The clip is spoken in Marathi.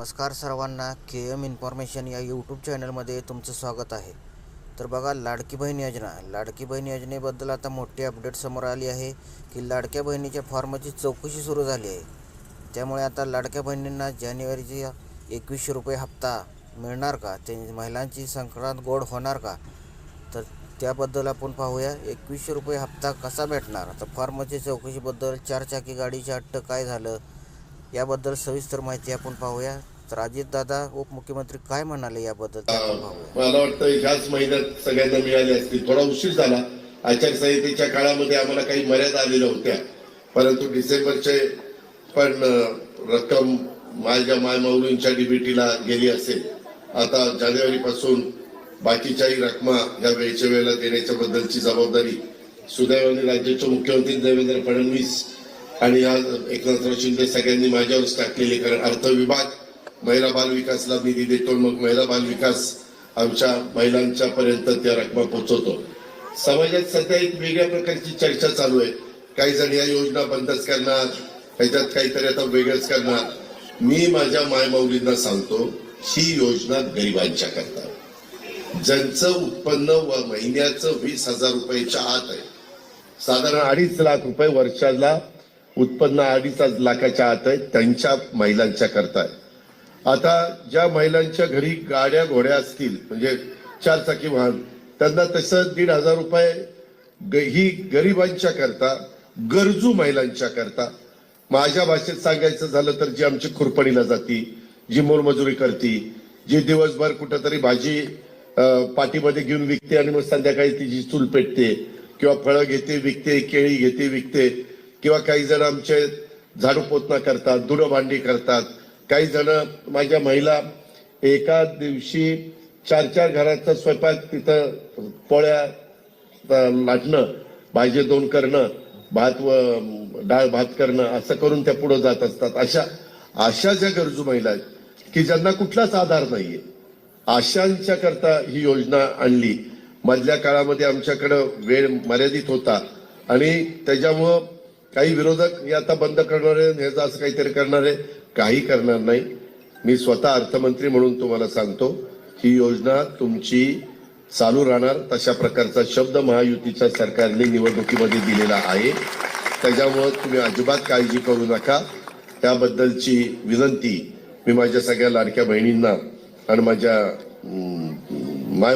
नमस्कार सर्वांना के एम इन्फॉर्मेशन या यूट्यूब चॅनलमध्ये तुमचं स्वागत आहे. तर बघा लाडकी बहीण योजना. लाडकी बहीण योजनेबद्दल आता मोठी अपडेट समोर आली आहे की लाडक्या बहिणीच्या फॉर्मची चौकशी सुरू झाली आहे. त्यामुळे आता लाडक्या बहिणींना जानेवारीची एकवीसशे रुपये हप्ता मिळणार का? ते महिलांची संक्रांत गोड होणार का? तर त्याबद्दल आपण पाहूया. एकवीसशे रुपये हप्ता कसा भेटणार? आता फॉर्मची चौकशीबद्दल चारचाकी गाडीचे अट्ट काय झालं? याबद्दल सविस्तर माहिती आपण पाहूया. तर अजितदादा उपमुख्यमंत्री काय म्हणाले याबद्दल? मला वाटतं ह्याच महिन्यात सगळ्यांना मिळाले असतील. थोडा उशीर झाला. आचारसंहितेच्या काळामध्ये आम्हाला काही मर्यादा आलेल्या होत्या. परंतु डिसेंबरचे पण रक्कम माझ्या मायमाऊलींच्या डीबीटीला गेली असेल. आता जानेवारी पासून बाकीच्याही रकमा या वेळच्या वेळेला देण्याच्या बद्दलची जबाबदारी सुदैवाने राज्याचे मुख्यमंत्री देवेंद्र फडणवीस आणि आज एकनाथराव शिंदे सगळ्यांनी माझ्यावरच टाकलेले कारण अर्थ विभाग महिला बाल विकासला निधी देतो मग महिला बाल विकास आमच्या महिलांच्या पर्यंत त्या रकमा पोहोचवतो. समाजात सध्या एक वेगळ्या प्रकारची चर्चा चालू आहे. काही जण या योजना बंदच करणार त्याच्यात काहीतरी आता वेगळंच करणार. मी माझ्या मायमाऊलींना सांगतो ही योजना गरिबांच्या करता ज्यांचं उत्पन्न व महिन्याचं वीस हजार रुपयाच्या आत आहे. साधारण अडीच लाख रुपये वर्षाला उत्पन्न अडीच लाखाच्या आत आहे त्यांच्या महिलांच्या करता आहे. आता ज्या महिलांच्या घरी गाड्या घोड्या असतील म्हणजे चार चाकी वाहन त्यांना तसं दीड हजार रुपये ग- ही गरिबांच्या करता गरजू महिलांच्या करता. माझ्या भाषेत सांगायचं झालं तर जी आमची खुरपणीला जाती जी मोलमजुरी करती जी दिवसभर कुठंतरी भाजी पाठीमध्ये घेऊन विकते आणि मग संध्याकाळी तिची चूल पेटते किंवा फळं घेते विकते केळी घेते विकते किंवा काही जण आमचे झाडू पोतना करतात धुणं भांडी करतात. काही जण माझ्या महिला एका दिवशी चार चार घराचा स्वयंपाक तिथं पोळ्या लाटणं भाजी दोन करणं भात व डाळ भात करणं असं करून त्या पुढे जात असतात. अशा अशा ज्या गरजू महिला आहेत की ज्यांना कुठलाच आधार नाहीये. अशांच्या करता ही योजना आणली. मधल्या काळामध्ये आमच्याकडं वेळ मर्यादित होता आणि त्याच्यामुळं काही विरोधक हे आता बंद करणार आहे ह्याचं असं काहीतरी करणार आहे काही करणार नाही. मी स्वतः अर्थमंत्री म्हणून तुम्हाला सांगतो ही योजना तुमची चालू राहणार. तशा प्रकारचा शब्द महायुतीच्या सरकारने निवडणुकीमध्ये दिलेला आहे. त्याच्यामुळं तुम्ही अजिबात काळजी करू नका. त्याबद्दलची विनंती मी माझ्या सगळ्या लाडक्या बहिणींना आणि माझ्या माय